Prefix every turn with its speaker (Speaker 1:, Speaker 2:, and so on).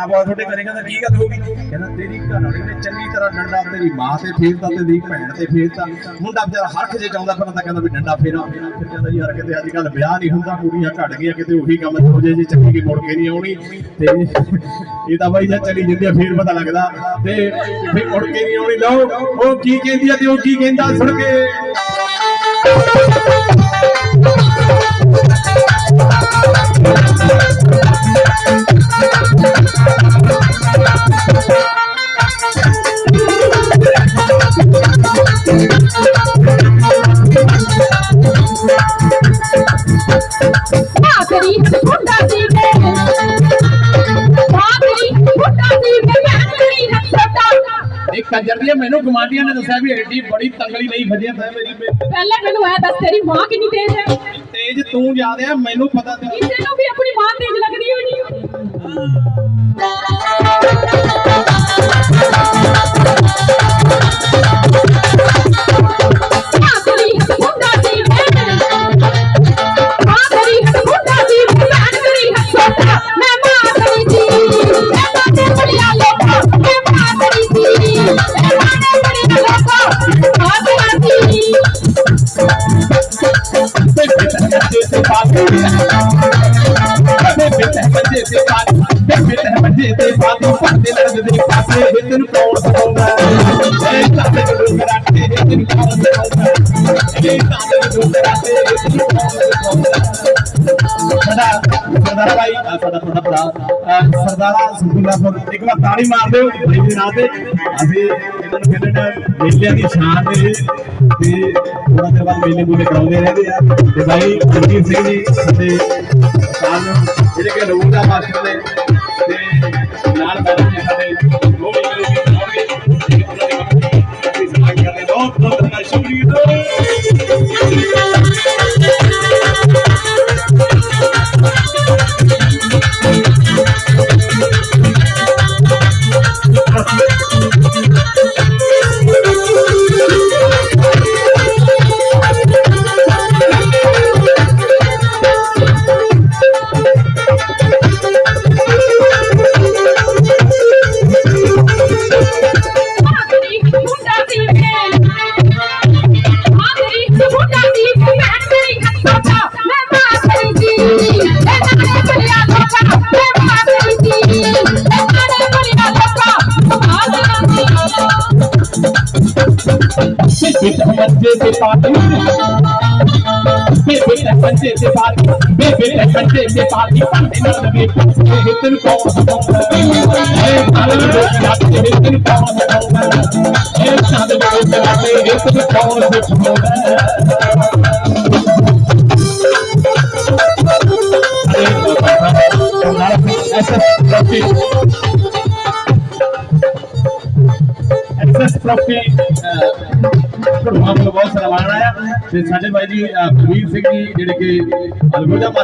Speaker 1: ਖਰਾਬ ਹੋਇਆ ਤੁਹਾਡੇ ਘਰੇ, ਕਹਿੰਦਾ ਕੀ ਗੱਲ ਹੋ ਗਈ ਕਹਿੰਦਾ ਤੇਰੀ ਘਰ ਵਾਲੀ ਨੇ ਚੰਗੀ ਤਰ੍ਹਾਂ ਡੰਡਾ ਤੇਰੀ ਮਾਂ ਤੇ ਫੇਰਤਾ ਤੇ ਤੇਰੀ ਭੈਣ ਤੇ ਫੇਰਤਾ। ਮੁੰਡਾ ਵਿਚਾਰਾ ਹਰਖ ਜੇ ਚਾਹੁੰਦਾ ਪਰ ਤਾਂ ਕਹਿੰਦਾ ਵੀ ਡੰਡਾ ਫੇਰਾ। ਫਿਰ ਕਹਿੰਦਾ ਯਾਰ ਕਿਤੇ ਅੱਜ ਕੱਲ ਵਿਆਹ ਨਹੀਂ ਹੁੰਦਾ, ਕੁੜੀਆਂ ਘਟ ਗਈਆਂ, ਕਿਤੇ ਉਹੀ ਕੰਮ ਹੋ ਜੇ ਜੇ ਚੱਕੀ ਕੀ ਮੁੜ ਕੇ ਨਹੀਂ ਆਉਣੀ। ਤੇ ਇਹ ਤਾਂ ਬਾਈ ਜੇ ਚਲੀ ਜਾਂਦੀ ਆ, ਫੇਰ ਪਤਾ ਲੱਗਦਾ। ਤੇ ਫੇਰ ਮੁੜ ਕੇ ਨਹੀਂ ਆਉਣੀ, ਲਓ, ਉਹ ਕੀ ਕਹਿੰਦੀ ਆ ਤੇ ਉਹ ਕੀ ਕਹਿੰਦਾ, ਸੁਣ ਕੇ। ਕੰਜਰ ਦੀ ਮੈਨੂੰ ਗਮਾਂਡੀਆਂ ਨੇ ਦੱਸਿਆ ਵੀ ਐਡੀ ਬੜੀ ਤੰਗਲੀ ਨਹੀਂ ਫਜਿਆ ਤਾਂ ਮੇਰੀ
Speaker 2: ਪਹਿਲਾਂ ਮੈਨੂੰ ਐ ਦੱਸ ਤੇਰੀ ਮਾਂ ਕਿੰਨੀ ਤੇਜ਼ ਹੈ?
Speaker 1: ਤੇਜ ਤੂੰ ਜ਼ਿਆਦਾ ਆ ਮੈਨੂੰ ਪਤਾ ਤੇ
Speaker 2: ਕਿਸੇ ਨੂੰ ਵੀ ਆਪਣੀ ਮਾਂ ਤੇਜ਼ ਲੱਗਦੀ ਹੋਈ पंजे से बात कदे बित है पंजे से बात ते बित है पंजे से बात पंजे लगदे पासे बितन कौन सताਉਂਦਾ ਐ ਕਾਤੇ ਨੂੰ ਰਾਤੇ ਬਿਤਨ ਕੌਣ ਸਤਾਉਂਦਾ ਐ ਕਾਤੇ ਨੂੰ ਰਾਤੇ ਬਿਤਨ ਕੌਣ ਸਤਾਉਂਦਾ
Speaker 1: ਸਰਦਾਰ ਭਾਈ ਸਾਡਾ ਤੁਹਾਡਾ ਭਰਾ। ਸਰਦਾਰਾ ਸੁਖੁਲਾਪੁਰ ਇੱਕ ਵਾਰ ਤਾੜੀ ਮਾਰ ਦਿਓ, ਭਾਈ ਦੇ ਨਾਂ ਤੇ ਅਸੀਂ ਇਹਨਾਂ ਨੂੰ ਕਹਿੰਦੇ ਨੇ, ਮੇਲਿਆਂ ਦੀ ਸ਼ਾਨ ਨੇ ਤੇ ਥੋੜਾ ਚਿਰ ਬਾਅਦ ਮੇਲੇ ਮੂਲੇ ਕਰਾਉਂਦੇ ਰਹਿੰਦੇ ਆ। ਤੇ ਭਾਈ ਜਗਜੀਤ ਸਿੰਘ ਜੀ, ਸਾਡੇ ਸਾਨੂੰ ਜਿਹੜੇ ਕਿ ਰੋਜ਼ ਦਾ ਮਾਸਟਰ ਨੇ
Speaker 2: ਸੀ
Speaker 1: ਬੱਚੇ ਤੇ ਪਾਰਟੀ ਬੇਬੇ ਤੇ ਬੱਚੇ ਤੇ ਪਾਰਟੀ ਬੇਬੇ ਤੇ ਬੱਚੇ ਤੇ ਪਾਰਟੀ ਪੰਡੇ ਨਾਲ ਨਵੇਂ ਪੁੱਛੇ ਹਿੱਤਨ ਕੌਣ ਸਤਾਉਂਦਾ ਏ ਕਾਲੇ ਲੋਕ ਜੱਟ ਦੇ ਹਿੱਤਨ ਕੌਣ ਸਤਾਉਂਦਾ ਏ ਚਾਂਦ ਦੇ ਜਲਾਤੇ ਬਹੁਤ ਸਾਰਾ ਮਾਣ ਤੇ ਸਾਡੇ ਭਾਈ ਜੀ ਅਹ, ਸਿੰਘ ਜੀ ਜਿਹੜੇ ਕਿ ਅਲਗੋਜਾ